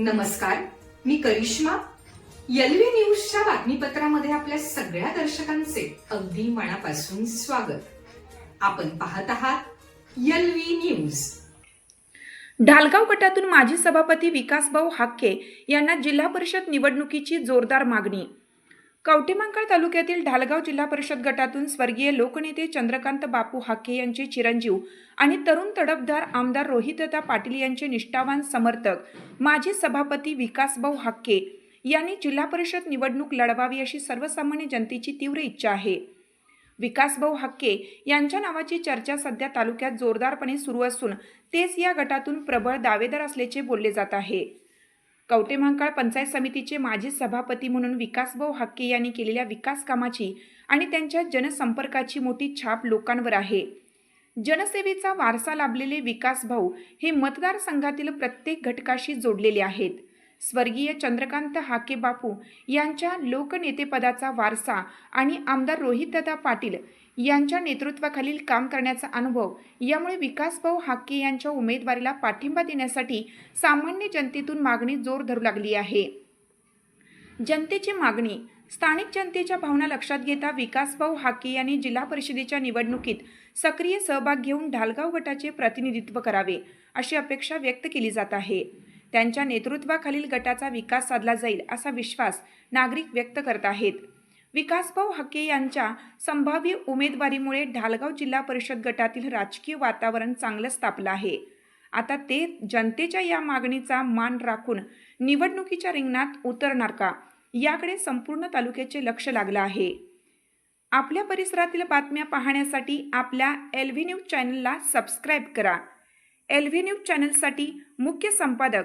नमस्कार मी करिश्मा. यलवी न्यूजच्या बातमीपत्रामध्ये आपल्या सगळ्या दर्शकांचे अगदी मनापासून स्वागत. आपण पाहत आहात यलवी न्यूज. ढालगाव गटातून माजी सभापती विकासभाऊ हाके यांना जिल्हा परिषद निवडणुकीची जोरदार मागणी. कवटेमंकाळ तालुक्यातील ढालगाव जिल्हा परिषद गटातून स्वर्गीय लोकनेते चंद्रकांत बापू हाके यांचे चिरंजीव आणि तरुण तडफदार आमदार रोहितदा पाटील यांचे निष्ठावान समर्थक माजी सभापती विकासभाऊ हाक्के यांनी जिल्हा परिषद निवडणूक लढवावी अशी सर्वसामान्य जनतेची तीव्र इच्छा आहे. विकासभाऊ हक्के यांच्या नावाची चर्चा सध्या तालुक्यात जोरदारपणे सुरू असून तेच या गटातून प्रबळ दावेदार असल्याचे बोलले जात आहे. कवटेमहांकाळ पंचायत समितीचे माजी सभापती म्हणून विकासभाऊ हक्के यांनी केलेल्या विकास कामाची आणि त्यांच्या जनसंपर्काची मोठी छाप लोकांवर आहे. जनसेवेचा वारसा लाभलेले विकासभाऊ हे मतदारसंघातील प्रत्येक घटकाशी जोडलेले आहेत. स्वर्गीय चंद्रकांत हाके बापू यांच्या लोकनेतेपदाचा वारसा आणि आमदार रोहितदादा पाटील यांच्या नेतृत्वाखालील काम करण्याचा अनुभव यामुळे विकासभाऊ हाके यांच्या उमेदवारीला पाठिंबा देण्यासाठी सामान्य जनतेतून मागणी जोर धरू लागली आहे. जनतेची मागणी स्थानिक जनतेच्या भावना लक्षात घेता विकासभाऊ हाके यांनी जिल्हा परिषदेच्या निवडणुकीत सक्रिय सहभाग घेऊन ढालगाव गटाचे प्रतिनिधित्व करावे अशी अपेक्षा व्यक्त केली जात आहे. त्यांच्या नेतृत्वाखालील गटाचा विकास साधला जाईल असा विश्वास नागरिक व्यक्त करत आहेत. विकासभाऊ हके यांच्या संभाव्य उमेदवारीमुळे ढालगाव जिल्हा परिषद गटातील राजकीय वातावरण चांगलंच तापलं आहे. आता ते जनतेच्या या मागणीचा मान राखून निवडणुकीच्या रिंगणात उतरणार का? याकडे संपूर्ण तालुक्याचे लक्ष लागलं आहे. आपल्या परिसरातील बातम्या पाहण्यासाठी आपल्या एल व्ही न्यूज चॅनलला सबस्क्राईब करा. एल व्ही न्यूज चॅनलसाठी मुख्य संपादक